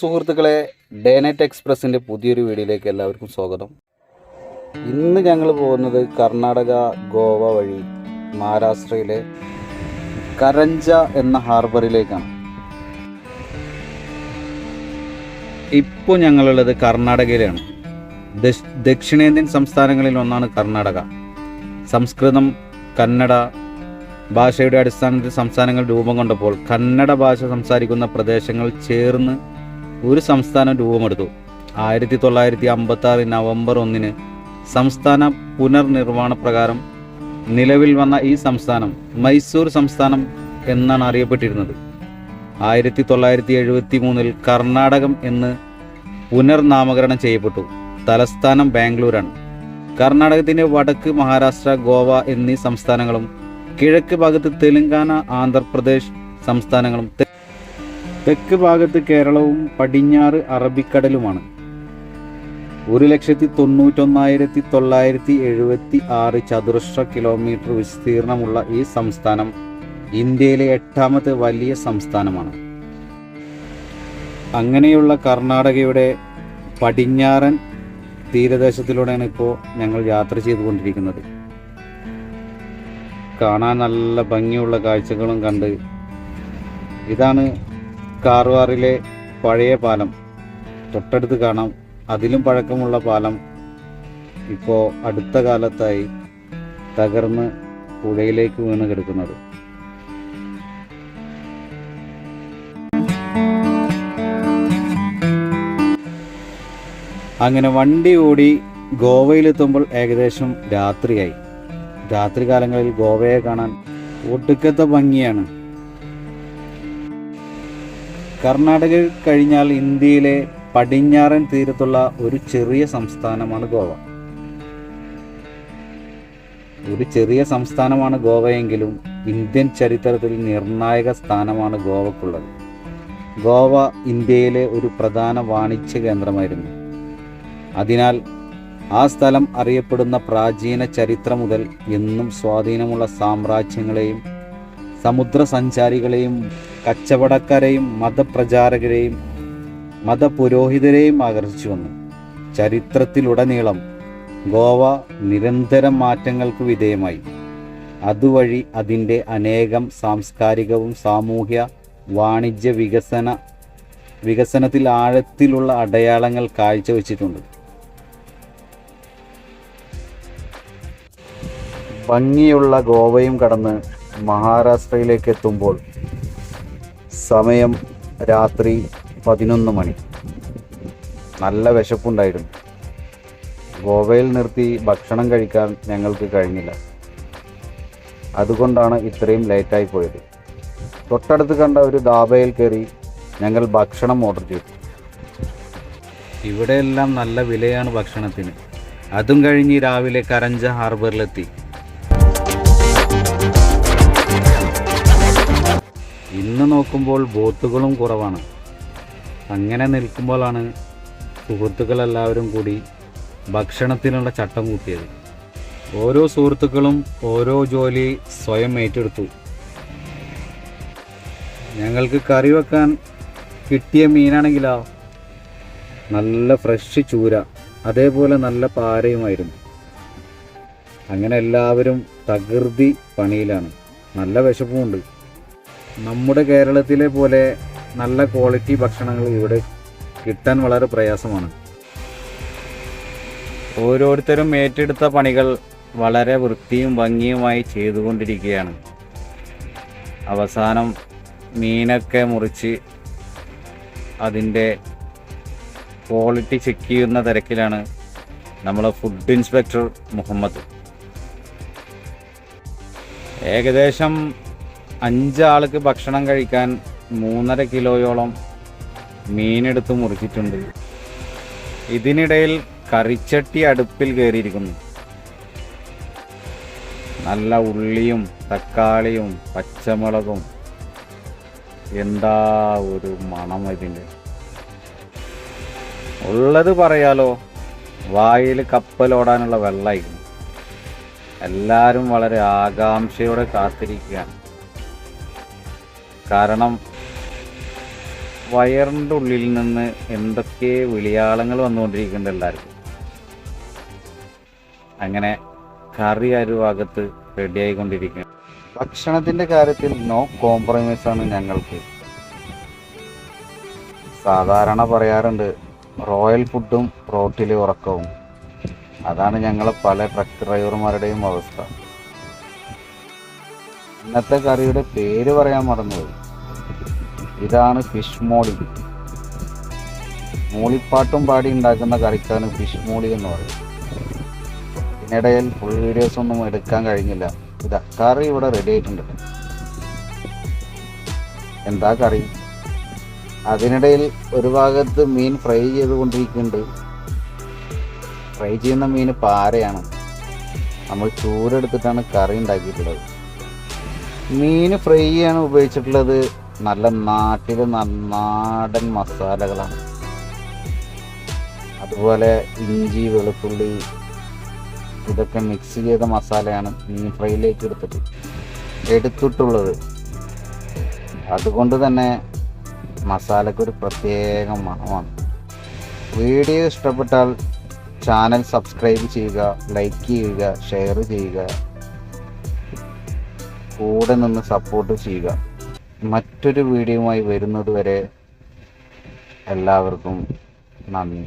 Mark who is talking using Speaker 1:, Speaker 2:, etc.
Speaker 1: സുഹൃത്തുക്കളെ day night എക്സ്പ്രസിൻ്റെ പുതിയൊരു വീഡിയോയിലേക്ക് എല്ലാവർക്കും സ്വാഗതം ഇന്ന് ഞങ്ങൾ പോകുന്നത് കർണാടക ഗോവ വഴി മഹാരാഷ്ട്രയിലെ കരഞ്ച എന്ന ഹാർബറിലേക്കാണ് ഇപ്പോൾ ഞങ്ങളുള്ളത് കർണാടകയിലാണ് ദക്ഷിണേന്ത്യൻ സംസ്ഥാനങ്ങളിൽ ഒന്നാണ് കർണാടക സംസ്കൃതം കന്നഡ ഭാഷയുടെ അടിസ്ഥാനത്തിൽ സംസ്ഥാനങ്ങൾ രൂപം കൊണ്ടപ്പോൾ കന്നഡ ഭാഷ സംസാരിക്കുന്ന പ്രദേശങ്ങൾ ചേർന്ന് ഒരു സംസ്ഥാനം രൂപമെടുത്തു ആയിരത്തി തൊള്ളായിരത്തി അമ്പത്തി ആറ് നവംബർ ഒന്നിന് സംസ്ഥാന പുനർനിർമ്മാണ പ്രകാരം നിലവിൽ വന്ന ഈ സംസ്ഥാനം മൈസൂർ സംസ്ഥാനം എന്നാണ് അറിയപ്പെട്ടിരുന്നത് ആയിരത്തി തൊള്ളായിരത്തി എഴുപത്തി മൂന്നിൽ കർണാടകം എന്ന് പുനർനാമകരണം ചെയ്യപ്പെട്ടു തലസ്ഥാനം ബാംഗ്ലൂരാണ് കർണാടകത്തിൻ്റെ വടക്ക് മഹാരാഷ്ട്ര ഗോവ എന്നീ സംസ്ഥാനങ്ങളും കിഴക്ക് ഭാഗത്ത് തെലങ്കാന ആന്ധ്രാപ്രദേശ് സംസ്ഥാനങ്ങളും തെക്ക് ഭാഗത്ത് കേരളവും പടിഞ്ഞാറ് അറബിക്കടലുമാണ് ഒരു ലക്ഷത്തി തൊണ്ണൂറ്റൊന്നായിരത്തി തൊള്ളായിരത്തി എഴുപത്തി ആറ് ചതുരശ്ര കിലോമീറ്റർ വിസ്തീർണമുള്ള ഈ സംസ്ഥാനം ഇന്ത്യയിലെ എട്ടാമത്തെ വലിയ സംസ്ഥാനമാണ് അങ്ങനെയുള്ള കർണാടകയുടെ പടിഞ്ഞാറൻ തീരദേശത്തിലൂടെയാണ് ഇപ്പോൾ ഞങ്ങൾ യാത്ര ചെയ്തുകൊണ്ടിരിക്കുന്നത് കാണാൻ നല്ല ഭംഗിയുള്ള കാഴ്ചകളും കണ്ട് ഇതാണ് കാർവാറിലെ പഴയ പാലം തൊട്ടടുത്ത് കാണാം അതിലും പഴക്കമുള്ള പാലം ഇപ്പോൾ അടുത്ത കാലത്തായി തകർന്ന് പുഴയിലേക്ക് വീണ് കിടക്കുന്നത് അങ്ങനെ വണ്ടി ഓടി ഗോവയിലെത്തുമ്പോൾ ഏകദേശം രാത്രിയായി രാത്രി കാലങ്ങളിൽ ഗോവയെ കാണാൻ ഒടുക്കത്തെ ഭംഗിയാണ് കർണാടകയിൽ കഴിഞ്ഞാൽ ഇന്ത്യയിലെ പടിഞ്ഞാറൻ തീരത്തുള്ള ഒരു ചെറിയ സംസ്ഥാനമാണ് ഗോവ ഒരു ചെറിയ സംസ്ഥാനമാണ് ഗോവയെങ്കിലും ഇന്ത്യൻ ചരിത്രത്തിൽ നിർണായക സ്ഥാനമാണ് ഗോവക്കുള്ളത് ഗോവ ഇന്ത്യയിലെ ഒരു പ്രധാന വാണിജ്യ കേന്ദ്രമായിരുന്നു അതിനാൽ ആ സ്ഥലം അറിയപ്പെടുന്ന പ്രാചീന ചരിത്രം മുതൽ എന്നും സ്വാധീനമുള്ള സാമ്രാജ്യങ്ങളെയും സമുദ്ര സഞ്ചാരികളെയും കച്ചവടക്കാരെയും മതപ്രചാരകരെയും മതപുരോഹിതരെയും ആകർഷിച്ചു വന്നു ചരിത്രത്തിലുടനീളം ഗോവ നിരന്തരം മാറ്റങ്ങൾക്ക് വിധേയമായി അതുവഴി അതിൻ്റെ അനേകം സാംസ്കാരികവും സാമൂഹ്യ വാണിജ്യ വികസന വികസനത്തിൽ ആഴത്തിലുള്ള അടയാളങ്ങൾ കാഴ്ചവെച്ചിട്ടുണ്ട് ഭംഗിയുള്ള ഗോവയും കടന്ന് മഹാരാഷ്ട്രയിലേക്ക് എത്തുമ്പോൾ സമയം രാത്രി പതിനൊന്ന് മണി നല്ല വിശപ്പുണ്ടായിരുന്നു ഗോവയിൽ നിർത്തി ഭക്ഷണം കഴിക്കാൻ ഞങ്ങൾക്ക് കഴിഞ്ഞില്ല അതുകൊണ്ടാണ് ഇത്രയും ലേറ്റായി പോയത് തൊട്ടടുത്ത് കണ്ട ഒരു ധാബയിൽ കയറി ഞങ്ങൾ ഭക്ഷണം ഓർഡർ ചെയ്തു ഇവിടെയെല്ലാം നല്ല വിലയാണ് ഭക്ഷണത്തിന് അതും കഴിഞ്ഞ് രാവിലെ കരഞ്ച ഹാർബറിലെത്തി ഇന്ന് നോക്കുമ്പോൾ ബോട്ടുകളും കുറവാണ് അങ്ങനെ നിൽക്കുമ്പോഴാണ് സുഹൃത്തുക്കളെല്ലാവരും കൂടി ഭക്ഷണത്തിനുള്ള ചട്ടം കൂട്ടിയത് ഓരോ സുഹൃത്തുക്കളും ഓരോ ജോലി സ്വയം ഏറ്റെടുത്തു ഞങ്ങൾക്ക് കറി വെക്കാൻ കിട്ടിയ മീനാണെങ്കിലോ നല്ല ഫ്രഷ് ചൂര അതേപോലെ നല്ല പാരയുമായിരുന്നു അങ്ങനെ എല്ലാവരും തകൃതി പണിയിലാണ് നല്ല വിശപ്പുമുണ്ട് നമ്മുടെ കേരളത്തിലെ പോലെ നല്ല ക്വാളിറ്റി ഭക്ഷണങ്ങൾ ഇവിടെ കിട്ടാൻ വളരെ പ്രയാസമാണ് ഓരോരുത്തരും ഏറ്റെടുത്ത പണികൾ വളരെ വൃത്തിയും ഭംഗിയുമായി ചെയ്തുകൊണ്ടിരിക്കുകയാണ് അവസാനം മീനൊക്കെ മുറിച്ച് അതിൻ്റെ ക്വാളിറ്റി ചെക്ക് ചെയ്യുന്ന തിരക്കിലാണ് നമ്മളെ ഫുഡ് ഇൻസ്പെക്ടർ മുഹമ്മദ് ഏകദേശം അഞ്ചാൾക്ക് ഭക്ഷണം കഴിക്കാൻ മൂന്നര കിലോയോളം മീനെടുത്ത് മുറിച്ചിട്ടുണ്ട് ഇതിനിടയിൽ കറിച്ചട്ടി അടുപ്പിൽ കയറിയിരിക്കുന്നു നല്ല ഉള്ളിയും തക്കാളിയും പച്ചമുളകും എന്താ ഒരു മണം ഇതിൻ്റെ ഉള്ളത് പറയാലോ വായിൽ കപ്പലോടാനുള്ള വെള്ളമായിരുന്നു എല്ലാവരും വളരെ ആകാംക്ഷയോടെ കാത്തിരിക്കുകയാണ് കാരണം വയറിൻ്റെ ഉള്ളിൽ നിന്ന് എന്തൊക്കെ വിളിയാളങ്ങൾ വന്നുകൊണ്ടിരിക്കുന്നുണ്ട് എല്ലാവർക്കും അങ്ങനെ കറി ഒരു ഭാഗത്ത് റെഡിയായിക്കൊണ്ടിരിക്കുന്നു ഭക്ഷണത്തിൻ്റെ കാര്യത്തിൽ നോ കോംപ്രമൈസ് ആണ് ഞങ്ങൾക്ക് സാധാരണ പറയാറുണ്ട് റോയൽ ഫുഡും റോട്ടിലെ ഉറക്കവും അതാണ് ഞങ്ങളെ പല ട്രക്ക് ഡ്രൈവർമാരുടെയും അവസ്ഥ ഇന്നത്തെ കറിയുടെ പേര് പറയാൻ മറന്നുപോയി ഇതാണ് ഫിഷ് മോളി മൂളിപ്പാട്ടും പാടി ഉണ്ടാക്കുന്ന കറിക്കാണ് ഫിഷ് മോളി എന്ന് പറയും ഇതിനിടയിൽ ഫുൾ വീഡിയോസ് ഒന്നും എടുക്കാൻ കഴിഞ്ഞില്ല ഇതാ കറി ഇവിടെ റെഡി ആയിട്ടുണ്ട് എന്താ കറി അതിനിടയിൽ ഒരു ഭാഗത്ത് മീൻ ഫ്രൈ ചെയ്തുകൊണ്ടിരിക്കുന്നുണ്ട് ഫ്രൈ ചെയ്യുന്ന മീൻ പാരയാണ് നമ്മൾ ചൂരെടുത്തിട്ടാണ് കറി ഉണ്ടാക്കിയിട്ടുള്ളത് മീൻ ഫ്രൈ ചെയ്യാൻ ഉപയോഗിച്ചിട്ടുള്ളത് നല്ല നാട്ടിൽ നാടൻ മസാലകളാണ് അതുപോലെ ഇഞ്ചി വെളുത്തുള്ളി ഇതൊക്കെ മിക്സ് ചെയ്ത മസാലയാണ് മീൻ ഫ്രൈയിലേക്ക് എടുത്തിട്ട് എടുത്തിട്ടുള്ളത് അതുകൊണ്ട് തന്നെ മസാലക്കൊരു പ്രത്യേക മണമാണ് വീഡിയോ ഇഷ്ടപ്പെട്ടാൽ ചാനൽ സബ്സ്ക്രൈബ് ചെയ്യുക ലൈക്ക് ചെയ്യുക ഷെയർ ചെയ്യുക കൂടെ നിന്ന് സപ്പോർട്ട് ചെയ്യുക മറ്റൊരു വീഡിയോയുമായി വരുന്നത് വരെ എല്ലാവർക്കും നന്ദി